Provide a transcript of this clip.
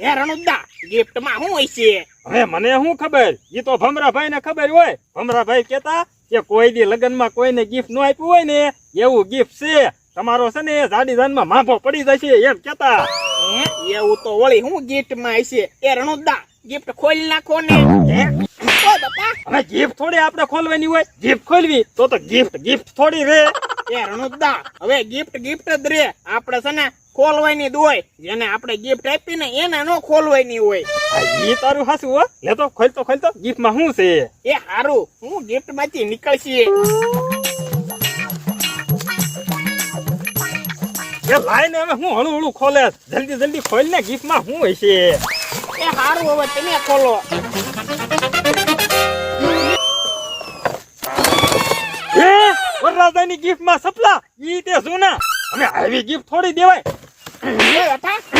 એ રણુદા ગિફ્ટમાં શું હોય છે? હવે મને શું ખબર? એ તો ભમરાભાઈ ને ખબર હોય. ભમરાભાઈ કેતા કે કોઈ દી લગ્નમાં કોઈને ગિફ્ટ નો આપ્યું હોય ને એવું ગિફ્ટ છે. તમારો છે ને જાડી જાનમાં માફો પડી જશે એમ કેતા એવું તો વળી હું ગિફ્ટમાં હશે એ રણુદા ગિફ્ટ ખોલી નાખો ને. હવે ગિફ્ટ થોડી આપણે ખોલવાની હોય. ગિફ્ટ ખોલવી તો તો ગિફ્ટ ગિફ્ટ થોડી રે. એ રણુદા હવે ગિફ્ટ ગિફ્ટ જ રે. આપણે છે ને ખોલવાની હોય. જેને આપણે ગિફ્ટ આપી ને એને નો ખોલવાની હોય. એ તારું હાસું હો. લેતો ખોલતો ખોલતો. ગિફ્ટમાં શું છે? એ હારું. હું ગિફ્ટમાંથી નીકળશે. એ લાઈને હવે હું હળું હળું ખોલે? જલ્દી જલ્દી ખોલ ને ગિફ્ટમાં શું હશે? એ હારું હવે તમે ખોલો. વરરાજાની ગિફ્ટમાં સપલા? ઈ તે સોના અને આવી ગિફ્ટ થોડી દેવાય. เหลือปะ